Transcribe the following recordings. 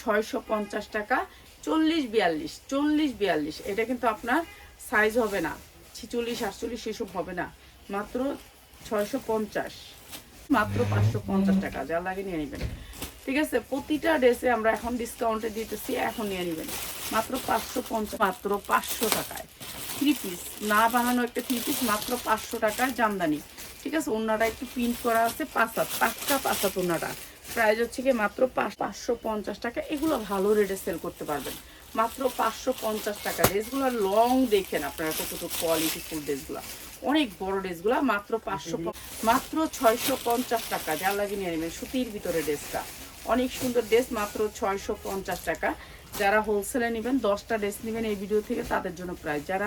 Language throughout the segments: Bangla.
ছয়শো পঞ্চাশ টাকা, চল্লিশ বিয়াল্লিশ চল্লিশ বিয়াল্লিশ। এটা কিন্তু আপনার সাইজ হবে না। ছিচল্লিশ আটচল্লিশ সেসব হবে না। মাত্র ছয়শো পঞ্চাশ। মাত্র পাঁচশো পঞ্চাশ টাকা, যা লাগে নিয়ে নেবেন। ঠিক আছে? প্রতিটা ড্রেসে আমরা এখন ডিসকাউন্টে দিতেছি, এখন নিয়ে নেবেন। মাত্র পাঁচশো পঞ্চাশ, মাত্র পাঁচশো টাকায়। থ্রি পিস না বানানো একটা থ্রি পিস মাত্র পাঁচশো টাকায় জামদানি। ঠিক আছে? ওনাটা একটু প্রিন্ট করা আছে পাঁচাত পাঁচটা পাঁচাত ওনাটা প্রাইস হচ্ছে কি মাত্র পাঁচ পাঁচশো টাকা। এগুলো ভালো রেটে সেল করতে পারবেন। মাত্র পাঁচশো পঞ্চাশ টাকা। ড্রেসগুলো লং দেখেন আপনারা কতটুকু কোয়ালিটি কোয়ালিটিফুল ড্রেসগুলো অনেক বড় ড্রেসগুলো মাত্র পাঁচশো মাত্র ছয়শো পঞ্চাশ টাকা। যা লাগিয়ে নিয়ে নেবেন সুতির ভিতরে ড্রেসটা অনেক সুন্দর ড্রেস মাত্র ছয়শো পঞ্চাশ টাকা। যারা হোলসেলে নেবেন, দশটা ড্রেস নেবেন এই ভিডিও থেকে তাদের জন্য প্রাইস যারা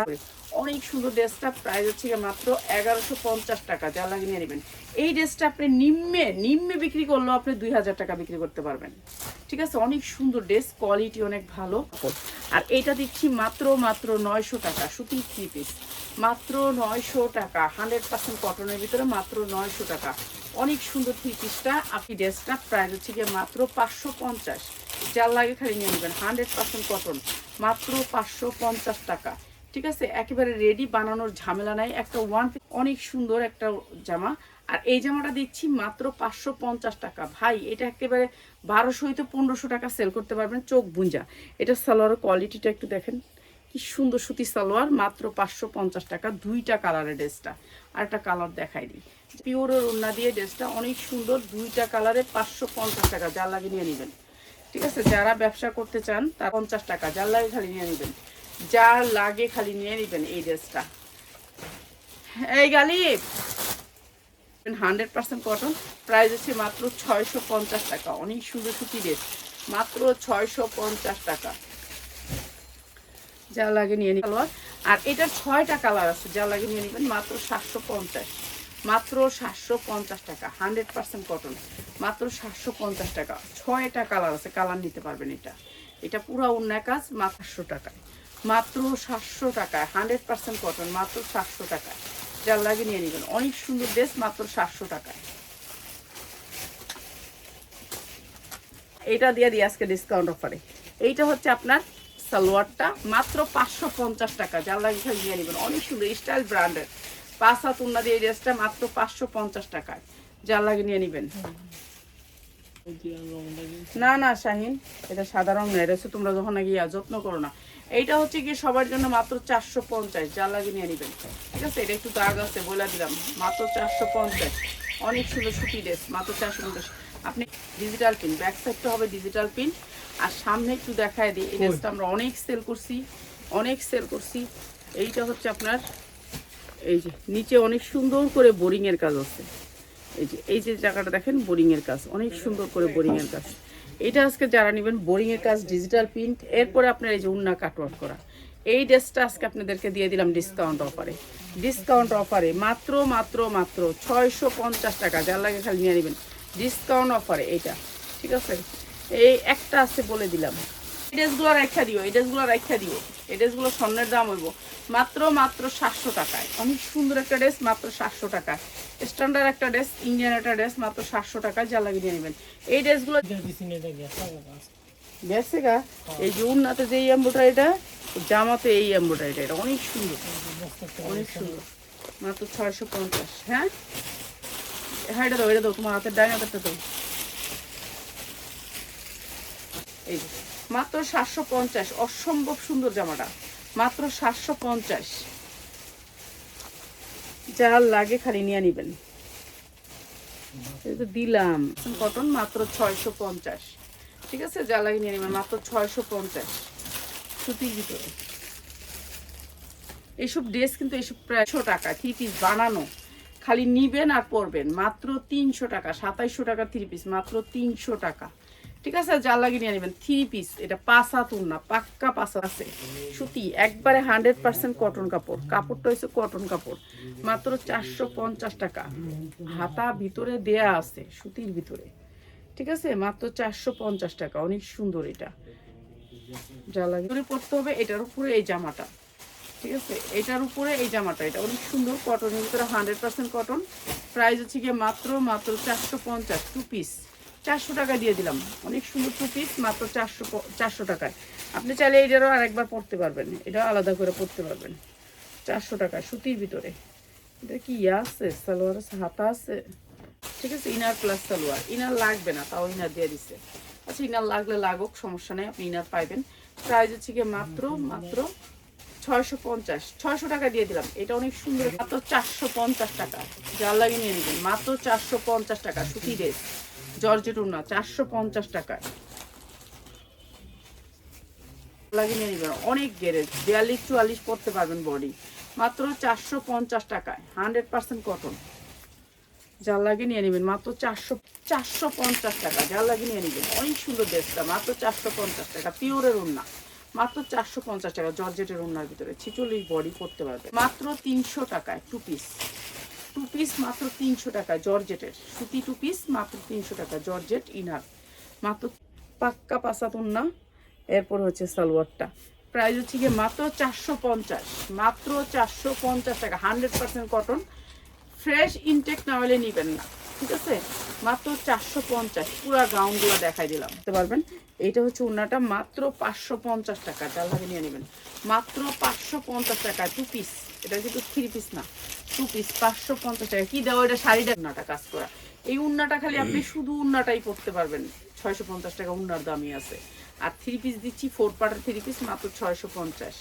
অনেক সুন্দর ড্রেসটা প্রাইস হচ্ছে মাত্র এগারোশো পঞ্চাশ টাকা। যা লাগে নিয়ে নেবেন, এই ড্রেসটা আপনি নিম্নে নিম্নে বিক্রি করলেও আপনি দুই হাজার টাকা বিক্রি করতে পারবেন। ঠিক আছে? অনেক সুন্দর ড্রেস কোয়ালিটি অনেক ভালো। আর এটা দিচ্ছি মাত্র মাত্র নয়শো টাকা সুতির থ্রি পিস মাত্র নয়শো টাকা হান্ড্রেড পার্সেন্ট কটনের ভিতরে মাত্র নয়শো টাকা। অনেক সুন্দর থ্রি পিসটা আপনি ড্রেসটা প্রাইস হচ্ছে গিয়ে মাত্র পাঁচশো পঞ্চাশ। যার লাগে খালি নিয়ে নেবেন, হান্ড্রেড পার্সেন্ট কটন, মাত্র পাঁচশো পঞ্চাশ টাকা। ঠিক আছে? একেবারে রেডি বানানোর ঝামেলা নাই। একটা ওয়ান অনেক সুন্দর একটা জামা। আর এই জামাটা দিচ্ছি মাত্র পাঁচশো পঞ্চাশ টাকা। ভাই, এটা একেবারে বারোশো হইতে পনেরোশো টাকা সেল করতে পারবেন, চোখ বুঞ্জা। এটা সালোয়ারের কোয়ালিটিটা একটু দেখেন। কি সুন্দর সুতি সালোয়ার, মাত্র পাঁচশো পঞ্চাশ টাকা, দুইটা কালারের ড্রেসটা আর একটা কালার দেখাই দিই। পিওরের ওড়না দিয়ে ড্রেসটা অনেক সুন্দর, দুইটা কালারে পাঁচশো পঞ্চাশ টাকা যা লাগে নিয়ে নেবেন। ঠিক আছে? যারা ব্যবসা করতে চান, তার পঞ্চাশ টাকা, যার লাগে খালি নিয়ে নেবেন। যার লাগে খালি নিয়ে নেবেন এই ড্রেসটা। এই Ghalib! Hundred percent cotton price হচ্ছে মাত্র ছয়শো পঞ্চাশ টাকা, অনেক সুন্দর সুতি ড্রেস, মাত্র ছয়শো পঞ্চাশ টাকা। যা লাগে নিয়ে নিন আর এটার ছয়টা কালার আছে যা লাগে নিয়ে নেবেন মাত্র সাতশো পঞ্চাশ। মাত্র সাতশো পঞ্চাশ টাকা, হান্ড্রেড পার্সেন্ট কটন মাত্র সাতশো পঞ্চাশ টাকা, ছয়টা কালার আছে কালার নিতে পারবেন এটা। এটা পুরো অন্য কাজ, মাত্র টাকায় মাত্র সাতশো টাকায়, হান্ড্রেড পার্সেন্ট কটন মাত্র সাতশো টাকায়। যার লাগে নিয়ে নেবেন। অনেক সুন্দর ড্রেস মাত্র সাতশো টাকায়। এটা দিয়ে দিই আজকে ডিসকাউন্ট অফারে এইটা হচ্ছে আপনার সালোয়ারটা, মাত্র পাঁচশো পঞ্চাশ টাকা। যার লাগে নিয়ে নেবেন। অনেক সুন্দর স্টাইল ব্র্যান্ডের পাঁচ হাত উন্না দিয়ে এই ড্রেসটা মাত্র পাঁচশো পঞ্চাশ টাকায়। যার লাগে নিয়ে নেবেন। না না শাহিন এটা এটা তোমরা যখন নাকি যত্ন করো না। এইটা হচ্ছে কি সবার জন্য মাত্র চারশো পঞ্চাশ যা লাগে নিয়ে নেবেন। ঠিক আছে এটা একটু দাগ আছে বলে দিলাম। মাত্র চারশো পঞ্চাশ। অনেক সুন্দর সুতি ড্রেস মাত্র চারশো পঞ্চাশ। আপনি ডিজিটাল পিন ব্যাক সাইডটা হবে ডিজিটাল পিন আর সামনে একটু দেখায় দিই এই ড্রেসটা আমরা অনেক সেল করছি অনেক সেল করছি। এইটা হচ্ছে আপনার এই যে, নিচে অনেক সুন্দর করে বোরিং এর কাজ আছে। এই যে এই যে জায়গাটা দেখেন, বোরিং এর কাজ, অনেক সুন্দর করে বোরিং এর কাজ। এটা আজকে যারা নেবেন, বোরিং এর কাজ ডিজিটাল প্রিন্ট এরপরে আপনার এই যে উন্না কাটওয়ার্ক করা। এই ড্রেসটা আজকে আপনাদেরকে দিয়ে দিলাম ডিসকাউন্ট অফারে ডিসকাউন্ট অফারে মাত্র মাত্র মাত্র ছয়শো পঞ্চাশ টাকা। যার লাগে খালি নিয়ে নেবেন। ডিসকাউন্ট অফারে এইটা ঠিক আছে? এই একটা আছে বলে দিলাম। এই ড্রেসগুলো রাখা দিও, এই ড্রেসগুলো রাখা দিও। এই ড্রেসগুলো স্বর্ণের দাম হইব। মাত্র মাত্র সাতশো টাকায়। অনেক সুন্দর একটা ড্রেস, মাত্র সাতশো টাকা স্ট্যান্ডার্ড একটা ড্রেস, ইন্ডিয়ান একটা ড্রেস, মাত্র সাতশো টাকায় যা লাগিয়ে নিয়ে নেবেন। এই ড্রেসগুলো গেছে গা? এই যে উন্নাতে যে এই এম্ব্রয়ডারিটা, জামাতে এই এম্ব্রয়ডারিটা, এটা অনেক সুন্দর। অনেক সুন্দর। মাত্র ছয়শো পঞ্চাশ হ্যাঁ? হ্যাঁ এটা দাও এটা দাও, তোমার হাতের ডাইন হাতেরটা দাও। এই মাত্র সাতশো পঞ্চাশ, অসম্ভব সুন্দর জামাটা। মাত্র সাতশো পঞ্চাশ। যার লাগে খালি নিয়ে নিবেন। তো দিলাম। কটন মাত্র ছয়শো পঞ্চাশ। ঠিক আছে? যা লাগে নিয়ে নেবেন। মাত্র ছয়শো পঞ্চাশ। সুতির ভিতরে। এইসব ড্রেস কিন্তু এইসব প্রায় একশো টাকা। থ্রি পিস বানানো। খালি নিবেন আর পরবেন। মাত্র তিনশো টাকা, সাতাইশশো টাকা থ্রি পিস। মাত্র তিনশো টাকা। ঠিক আছে যা লাগিয়ে নিয়ে নেবেন। থ্রি পিস এটা পাঁচা তুলনা, পাক্কা পাঁচা আছে। সুতি, একবারে হান্ড্রেড পার্সেন্ট কটন কাপড়। কাপড়টা হচ্ছে কটন কাপড়। মাত্র চারশো পঞ্চাশ টাকা। হাতা ভিতরে দেয়া আছে, সুতির ভিতরে। ঠিক আছে, মাত্র চারশো পঞ্চাশ টাকা। অনেক সুন্দর এটা। যা লাগে পরতে হবে, এটার উপরে এই জামাটা। ঠিক আছে, এটার উপরে এই জামাটা। এটা অনেক সুন্দর কটনের ভিতরে হান্ড্রেড পার্সেন্ট কটন প্রাইস হচ্ছে গিয়ে মাত্র মাত্র চারশো পঞ্চাশ টু পিস চারশো টাকা দিয়ে দিলাম। অনেক সুন্দর টু পিস মাত্র চারশো চারশো টাকায়। আপনি চাইলে এটারও আরেকবার পড়তে পারবেন। এটা আলাদা করে পড়তে পারবেন। চারশো টাকায় সুতির ভিতরে। এটা কি ইয়ে আছে? সালোয়ার আছে? হাতা আছে? ঠিক আছে, ইনার প্লাস সালোয়ার। ইনার লাগবে না, তাও ইনার দিয়ে দিচ্ছে আচ্ছা ইনার লাগলে লাগুক, সমস্যা নেই, আপনি ইনার পাইবেন। প্রাইস হচ্ছে গিয়ে মাত্র মাত্র ছয়শো পঞ্চাশ। ছয়শো টাকা দিয়ে দিলাম। এটা অনেক সুন্দর, মাত্র চারশো পঞ্চাশ টাকা। যার লাগে নিয়ে নেবেন। মাত্র চারশো পঞ্চাশ টাকা সুতি ড্রেস জর্জেট উন্না চারশো পঞ্চাশ টাকায়। লাগিয়ে নিয়ে অনেক গ্যারেজ, বিয়াল্লিশ, চুয়াল্লিশ পড়তে পারবেন বডি মাত্র চারশো পঞ্চাশ টাকায়, হান্ড্রেড পার্সেন্ট কটন জাল লাগিয়ে নিয়ে নেবেন মাত্র চারশো চারশো পঞ্চাশ টাকা। জাল লাগিয়ে নিয়ে নেবেন, অনেক সুন্দর ড্রেসটা মাত্র চারশো পঞ্চাশ টাকা, পিওরের উন্না মাত্র চারশো পঞ্চাশ টাকা জর্জেটের উন্নার ভিতরে, ছিচল্লিশ বডি পড়তে পারবে। মাত্র তিনশো টাকায় টু পিস টু পিস মাত্র তিনশো টাকা, জর্জেটের। সুতি টু পিস মাত্র তিনশো টাকা, জর্জেট, ইনার। মাত্র পাক্কা পাশা তুন্না এরপর হচ্ছে সালোয়ারটা। প্রাইস হচ্ছে গিয়ে মাত্র চারশো পঞ্চাশ, মাত্র চারশো পঞ্চাশ টাকা, hundred percent cotton. Fresh intact না হলে নিবেন না। ঠিক আছে? মাত্র চারশো পঞ্চাশ পুরো গাউনগুলো দেখাই দিলাম। বুঝতে পারবেন? এইটা হচ্ছে উন্নাটা মাত্র পাঁচশো পঞ্চাশ টাকা। যার লাগে নিয়ে নেবেন। মাত্র পাঁচশো পঞ্চাশ টাকা টু পিস এটা কিন্তু থ্রি পিস না। টু পিস পাঁচশো পঞ্চাশ টাকা। কি দেওয়া এটা? শাড়িটা। উন্নাটা কাজ করা। এই উন্নাটা খালি আপনি শুধু উন্নাটাই পড়তে পারবেন। ছয়শো পঞ্চাশ টাকা উন্নার দামই আছে। আর থ্রি পিস দিচ্ছি ফোর পার্টের থ্রি পিস মাত্র ছয়শো পঞ্চাশ।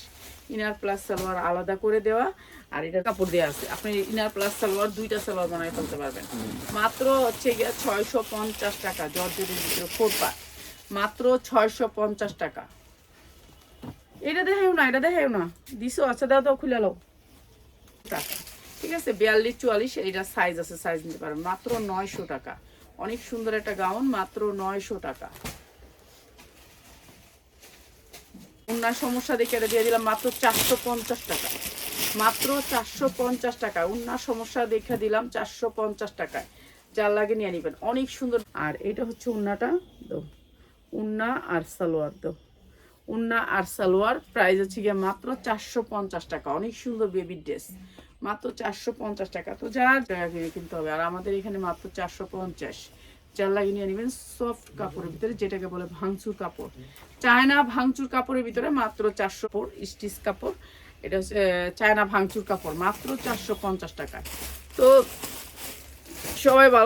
ইনার প্লাস সালোয়ার আলাদা করে দেওয়া, আর এটা কাপড় দেওয়া আছে। আপনি ইনার প্লাস সালোয়ার দুইটা সালোয়ার বানায় ফেলতে পারবেন। মাত্র হচ্ছে গিয়ে ছয়শো পঞ্চাশ টাকা জর্জেটের ফোর পার্ট মাত্র ছয়শো পঞ্চাশ টাকা। এটা দেখাও না, এটা দেখাও না। দিছো আচ্ছা দাও দাও, খুলে লো টাকা। ঠিক আছে, বিয়াল্লিশ, চুয়াল্লিশ এইটা সাইজ আছে সাইজ নিতে পারেন মাত্র নয়শো টাকা। অনেক সুন্দর একটা গাউন মাত্র নয়শো টাকা। উন্নার সমস্যা দেখে এটা দিয়ে দিলাম মাত্র চারশো পঞ্চাশ টাকা। মাত্র চারশো পঞ্চাশ টাকা। উন্নার সমস্যা দেখে দিলাম চারশো পঞ্চাশ টাকায়। যার লাগে নিয়ে নিবেন। অনেক সুন্দর। আর এটা হচ্ছে উন্নাটা দো উন্না আর সালোয়ার, দো। উন্না আর সালোয়ার প্রাইস হচ্ছে গিয়ে মাত্র চারশো পঞ্চাশ টাকা। অনেক সুন্দর বেবি ড্রেস। মাত্র চারশো পঞ্চাশ টাকা। তো যার জায়গা কিনতে হবে। আর আমাদের এখানে মাত্র চারশো পঞ্চাশ। লাগিয়ে নিয়ে নেবেন সফট কাপড়ের ভিতরে যেটাকে বলে ভাঙচুর কাপড়। চায়না ভাঙচুর কাপড়ের ভিতরে মাত্র চারশো স্টিচ কাপড়। এটা হচ্ছে চায়না ভাঙচুর কাপড়, মাত্র চারশো পঞ্চাশ টাকায়। তো সবাই ভালো